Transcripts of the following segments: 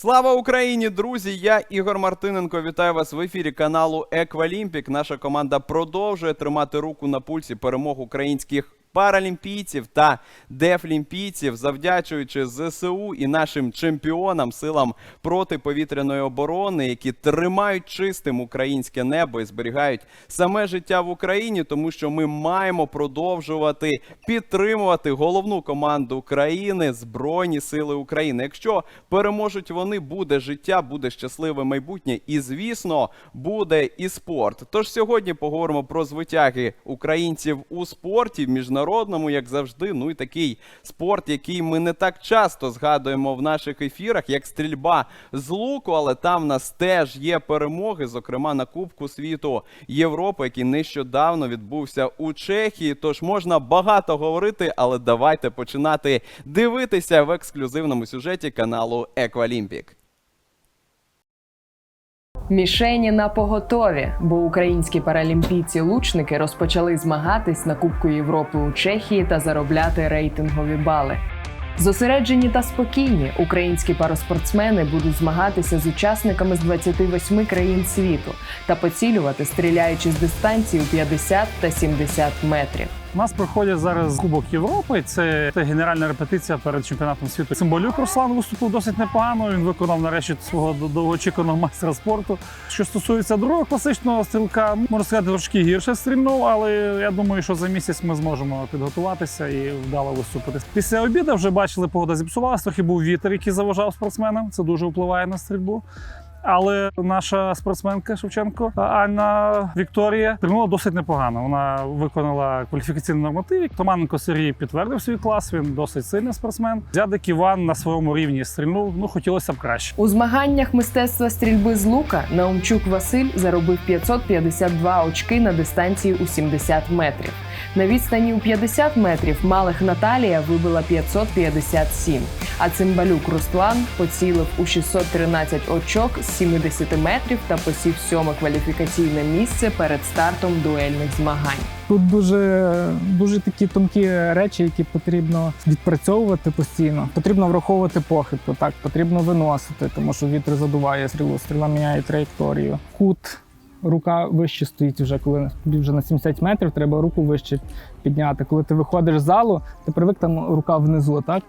Слава Україні, друзі! Я Ігор Мартиненко. Вітаю вас в ефірі каналу Еквалімпік. Наша команда продовжує тримати руку на пульсі перемог українських паралімпійців та дефлімпійців, завдячуючи ЗСУ і нашим чемпіонам, силам протиповітряної оборони, які тримають чистим українське небо і зберігають саме життя в Україні, тому що ми маємо продовжувати підтримувати головну команду країни Збройні Сили України. Якщо переможуть вони, буде життя, буде щасливе майбутнє, і звісно, буде і спорт. Тож сьогодні поговоримо про звитяги українців у спорті, в міжнародному, як завжди. Ну і такий спорт, який ми не так часто згадуємо в наших ефірах, як стрільба з луку, але там в нас теж є перемоги, зокрема на Кубку світу Європи, який нещодавно відбувся у Чехії. Тож можна багато говорити, але давайте починати дивитися в ексклюзивному сюжеті каналу Еквалімпік. Мішені на поготові, бо українські паралімпійці-лучники розпочали змагатись на Кубку Європи у Чехії та заробляти рейтингові бали. Зосереджені та спокійні українські пароспортсмени будуть змагатися з учасниками з 28 країн світу та поцілювати, стріляючи з дистанції у 50 та 70 метрів. У нас проходить зараз Кубок Європи. Це, генеральна репетиція перед чемпіонатом світу. Цимбалюк Руслан виступив досить непогано. Він виконав нарешті свого до- довгоочікуваного майстра спорту. Що стосується другого класичного стрілка, можна сказати, трошки гірше стрільнув, але я думаю, що за місяць ми зможемо підготуватися і вдало виступити. Після обіду вже бачили, погода зіпсувалася. Трохи був вітер, який заважав спортсменам. Це дуже впливає на стрільбу. Але наша спортсменка Шевченко Анна Вікторія тренувала досить непогано. Вона виконала кваліфікаційний норматив. Томаненко Сергій підтвердив свій клас. Він досить сильний спортсмен. Зядик Іван на своєму рівні стрільнув. Ну хотілося б краще. У змаганнях мистецтва стрільби з лука Наумчук Василь заробив 552 очки на дистанції у 70 метрів. На відстані у 50 метрів Малих Наталія вибила 557, а Цимбалюк Руслан поцілив у 613 очок з 70 метрів та посів сьоме кваліфікаційне місце перед стартом дуельних змагань. Тут дуже, дуже такі тонкі речі, які потрібно відпрацьовувати постійно. Потрібно враховувати похибку, так потрібно виносити, тому що вітер задуває стрілу, стріла міняє траєкторію. Кут, рука вище стоїть вже, коли тобі вже на 70 метрів, треба руку вище підняти. Коли ти виходиш з залу, ти привик там рука внизу, так?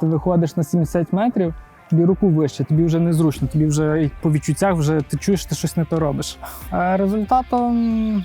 Ти виходиш на 70 метрів. Тобі руку вище, тобі вже незручно, тобі вже по відчуттях вже ти чуєш, ти щось не то робиш. А результатом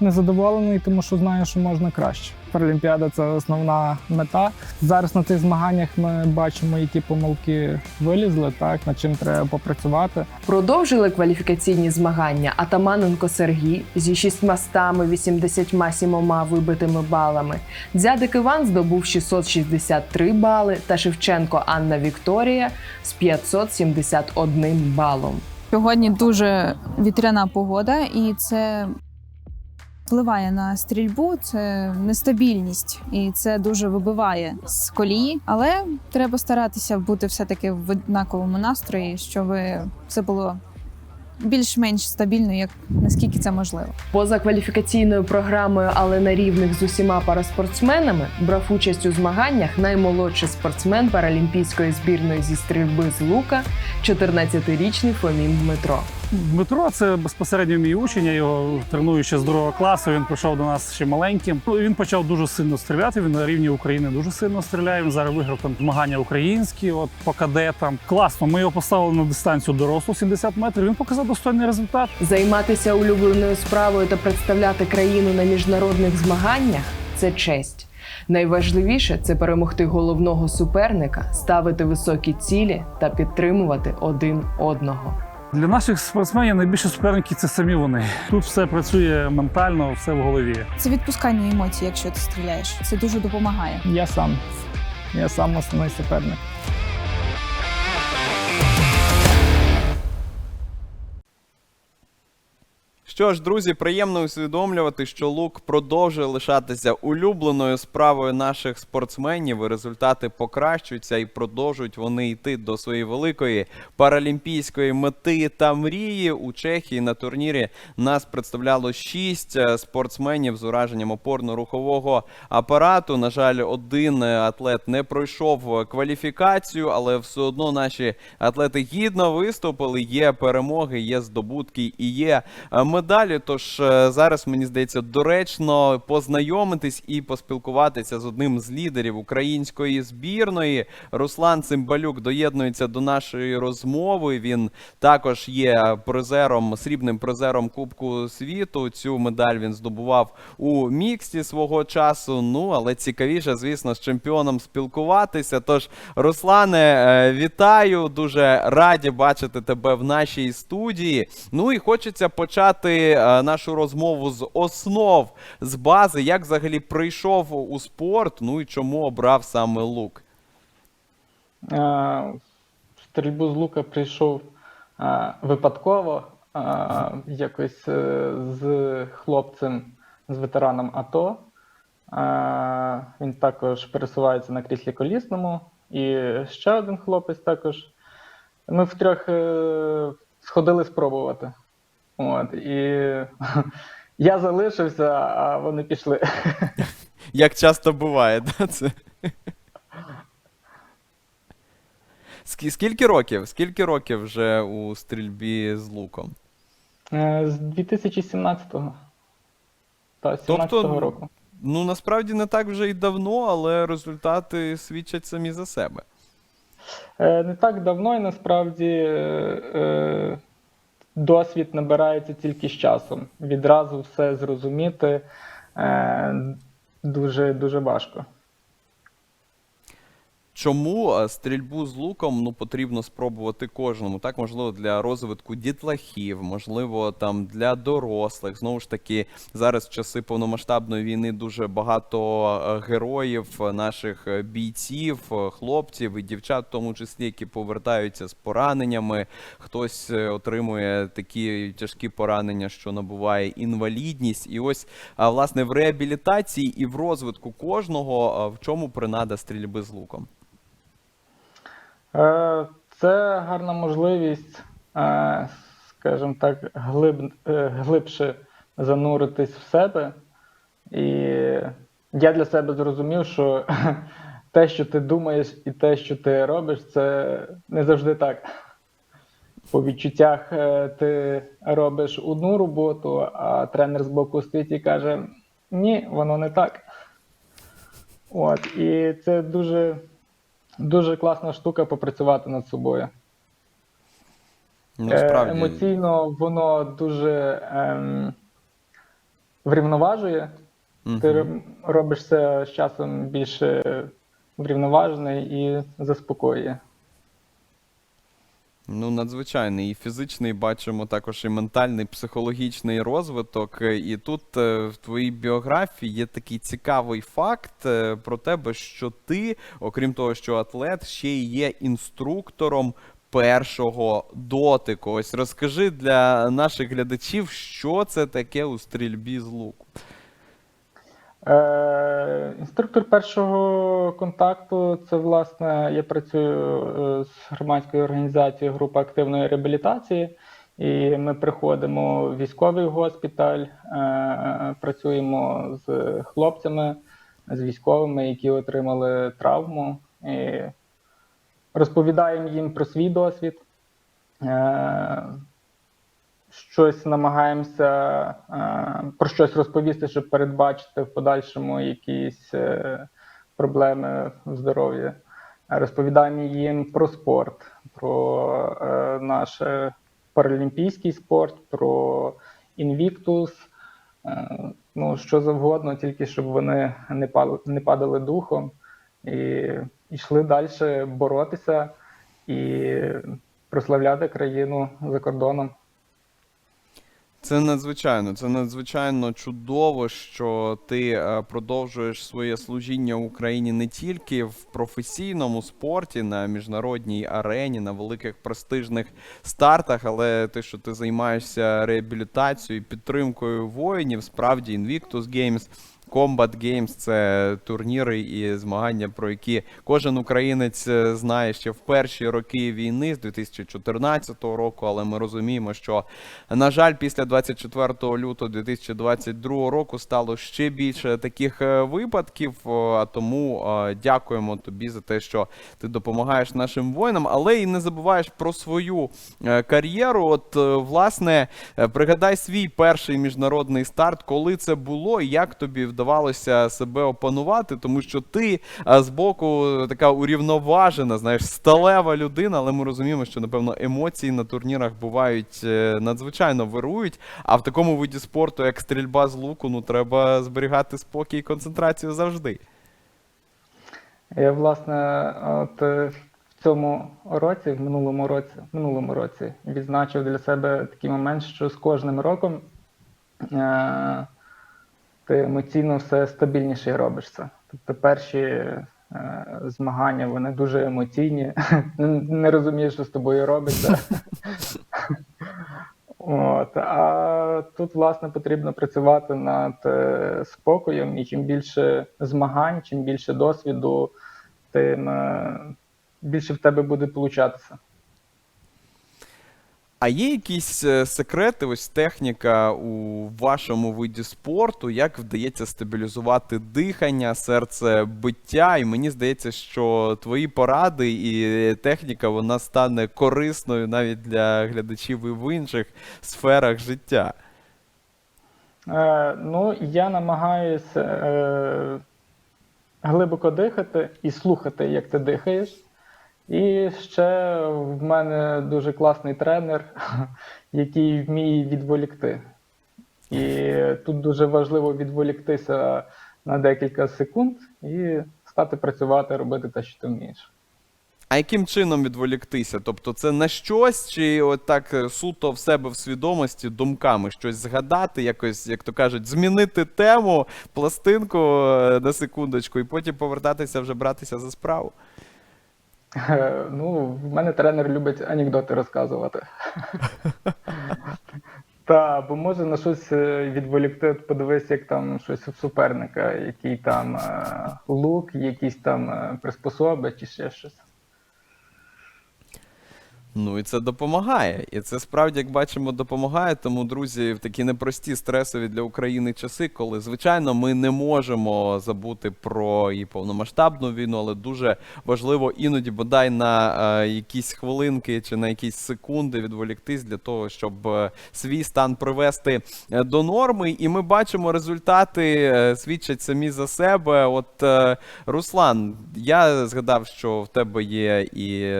незадоволений, тому що знаю, що можна краще. Паралімпіада це основна мета. Зараз на цих змаганнях ми бачимо, які помилки вилізли, так над чим треба попрацювати. Продовжили кваліфікаційні змагання Атаманенко Сергій зі 687 вибитими балами. Дзядик Іван здобув 663 бали та Шевченко Анна Вікторія з 571 балом. Сьогодні дуже вітряна погода, і це впливає на стрільбу. Це нестабільність, і це дуже вибиває з колії. Але треба старатися бути все-таки в однаковому настрої, щоб це було більш-менш стабільно, як наскільки це можливо. Поза кваліфікаційною програмою, але на рівних з усіма параспортсменами, брав участь у змаганнях наймолодший спортсмен паралімпійської збірної зі стрільби з лука, 14-річний Фомін Дмитро. Дмитро це безпосередньо мій учень. Я його треную ще з другого класу. Він прийшов до нас ще маленьким. Ну, Він почав дуже сильно стріляти. Він на рівні України дуже сильно стріляє. Він зараз виграв там змагання українські, от по кадетам. Класно. Ми його поставили на дистанцію дорослу 70 метрів. Він показав достойний результат. Займатися улюбленою справою та представляти країну на міжнародних змаганнях це честь. Найважливіше це перемогти головного суперника, ставити високі цілі та підтримувати один одного. Для наших спортсменів найбільші суперники це самі вони. Тут все працює ментально, все в голові. Це відпускання емоцій, якщо ти стріляєш. Це дуже допомагає. Я сам. Я сам основний суперник. Що ж, друзі, приємно усвідомлювати, що лук продовжує лишатися улюбленою справою наших спортсменів. і Результати покращуються і продовжують вони йти до своєї великої паралімпійської мети та мрії. У Чехії на турнірі нас представляло шість е, спортсменів з ураженням опорно-рухового апарату. На жаль, один е, атлет не пройшов е, кваліфікацію, але все одно наші атлети гідно виступили. Є перемоги, є здобутки і є е, медалі. Тож е, зараз мені здається доречно познайомитись і поспілкуватися з одним з лідерів української збірної. Руслан Цимбалюк доєднується до нашої розмови. Він також є призером, срібним призером Кубку світу. Цю медаль він здобував у міксті свого часу. Ну але цікавіше, звісно, з чемпіоном спілкуватися. Тож, Руслане, е, вітаю! Дуже раді бачити тебе в нашій студії. Ну і хочеться почати е, нашу розмову з основ, з бази, як взагалі прийшов у спорт, ну і чому обрав саме лук. Е, стрільбу з лука прийшов е, випадково якось з хлопцем, з ветераном АТО. Він також пересувається на кріслі колісному. І ще один хлопець також. Ми втрьох сходили спробувати. От, і я залишився, а вони пішли. Як часто буває, да, це? Скі- Скільки років? Скільки років вже у стрільбі з луком? Е, З 2017-го. Та, 17-го Тобто, року. Ну насправді не так вже й давно, але результати свідчать самі за себе. Е, Не так давно і насправді е, досвід набирається тільки з часом. Відразу все зрозуміти е, дуже, дуже важко. Чому е, стрільбу з луком ну потрібно спробувати кожному? Так, можливо, для розвитку дітлахів, можливо, там для дорослих. Знову ж таки, зараз в часи повномасштабної війни дуже багато е, героїв, е, наших бійців, хлопців і дівчат, в тому числі, які повертаються з пораненнями. Хтось отримує такі тяжкі поранення, що набуває інвалідність. І ось власне в реабілітації і в розвитку кожного в чому принада стрільби з луком. Е, Це гарна можливість, е, скажімо так, глиб, е, глибше зануритись в себе. І я для себе зрозумів, що те, що ти думаєш, і те, що ти робиш, це не завжди так. По відчуттях ти робиш одну роботу, а тренер з боку стоїть і каже: ні, воно не так. От, і це дуже, дуже класна штука попрацювати над собою. Ну, Е, справді, Емоційно воно дуже ем, врівноважує. Угу. Ти це з часом більше врівноважений і заспокоює. Ну, надзвичайний і фізичний, бачимо також і ментальний, психологічний розвиток. Е, І тут е, в твоїй біографії є такий цікавий факт е, про тебе, що ти, окрім того, що атлет, ще й є інструктором першого дотику. Ось розкажи для наших глядачів, що це таке у стрільбі з луку. Е, інструктор першого контакту це власне я працюю е, з громадською організацією група активної реабілітації, і ми приходимо в військовий госпіталь, е, працюємо з хлопцями, з військовими, які отримали травму, і розповідаємо їм про свій досвід. Е, щось намагаємося е, про щось розповісти, щоб передбачити в подальшому якісь е, проблеми в здоров'ї. Розповідаємо їм про спорт, про е, наш паралімпійський спорт, про інвіктус, ну що завгодно, тільки щоб вони не падали, не падали духом і йшли далі боротися і прославляти країну за кордоном. Це надзвичайно, це надзвичайно чудово, що ти е, продовжуєш своє служіння Україні не тільки в професійному спорті, на міжнародній арені, на великих престижних стартах, але те, що ти займаєшся реабілітацією, підтримкою воїнів, справді Invictus Games. Combat Games – це турніри і змагання, про які кожен українець е, знає ще в перші роки війни з 2014 року. Але ми розуміємо, що на жаль, після 24 лютого 2022 року стало ще більше таких е, випадків. А тому е, дякуємо тобі за те, що ти допомагаєш нашим воїнам, але і не забуваєш про свою кар'єру. От, власне, пригадай свій перший міжнародний старт, коли це було, і як тобі вдавалося себе опанувати, тому що ти е, збоку така урівноважена, знаєш, сталева людина, але ми розуміємо, що напевно емоції на турнірах бувають е, надзвичайно вирують. А в такому виді спорту, як стрільба з луку, ну треба зберігати спокій і концентрацію завжди. Я, власне, от е, в цьому році, в минулому році, минулому році, відзначив для себе такий момент, що з кожним роком е- ти емоційно все стабільніше робишся. Тобто перші е- змагання вони дуже емоційні, не розумієш, що з тобою робиться. От, а тут, власне, потрібно працювати над е, спокоєм, і чим більше змагань, чим більше досвіду, тим е, більше в тебе буде получатися. А є якісь е, секрети, ось техніка у вашому виді спорту, як вдається стабілізувати дихання, серцебиття? І мені здається, що твої поради і техніка вона стане корисною навіть для глядачів і в інших сферах життя. Е, ну, я намагаюся е, глибоко дихати і слухати, як ти дихаєш. І ще в мене дуже класний тренер, який вміє відволікти. І тут дуже важливо відволіктися на декілька секунд і стати працювати, робити те, що ти вмієш. А яким чином відволіктися? Тобто це на щось, чи от так суто в себе в свідомості думками щось згадати, якось, як то кажуть, змінити тему, пластинку е, на секундочку, і потім повертатися вже братися за справу? Е, Ну, в мене тренер любить анекдоти розказувати. Та, бо може на щось е, відволікти, подивись, як там щось у суперника, який там е, лук, якісь там приспособи чи ще щось. Ну і це допомагає. І це справді, як бачимо, допомагає. Тому, друзі, в такі непрості стресові для України часи, коли, звичайно, ми не можемо забути про і повномасштабну війну, але дуже важливо іноді бодай на е, якісь хвилинки чи на якісь секунди відволіктись для того, щоб е, свій стан привести е, до норми. І ми бачимо результати, свідчать самі за себе. От Руслан, я згадав, що в тебе є і.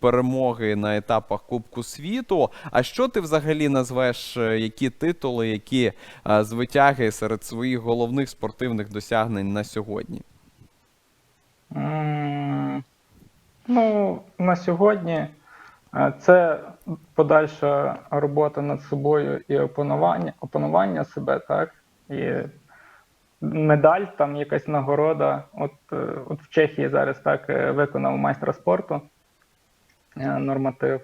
Перемоги на етапах Кубку світу. А що ти взагалі назвеш, е, які титули, які е, звитяги серед своїх головних спортивних досягнень на сьогодні? Ну, на сьогодні е, це подальша робота над собою і опанування, опанування себе, так? І медаль, там якась нагорода. От, от в Чехії зараз так виконав майстра спорту норматив.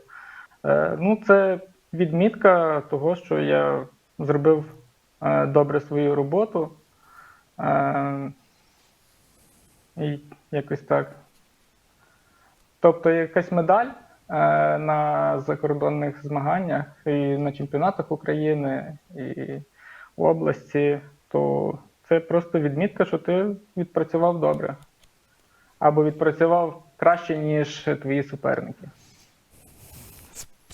Е, Ну, це відмітка того, що я зробив е, добре свою роботу. Е, І якось так. Тобто якась медаль е, на закордонних змаганнях і на чемпіонатах України і області, то це просто відмітка, що ти відпрацював добре. Або відпрацював краще, ніж твої суперники.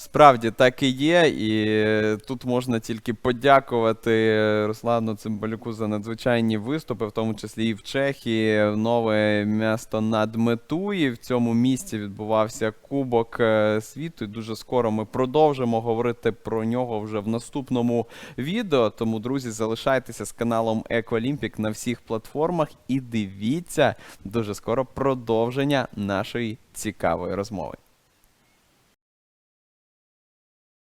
Справді так і є, і тут можна тільки подякувати Руслану Цимбалюку за надзвичайні виступи, в тому числі і в Чехії, нове місто над Метуї. В цьому місті відбувався Кубок е, світу. І дуже скоро ми продовжимо говорити про нього вже в наступному відео. Тому, друзі, залишайтеся з каналом Еквалімпік на всіх платформах і дивіться дуже скоро продовження нашої цікавої розмови.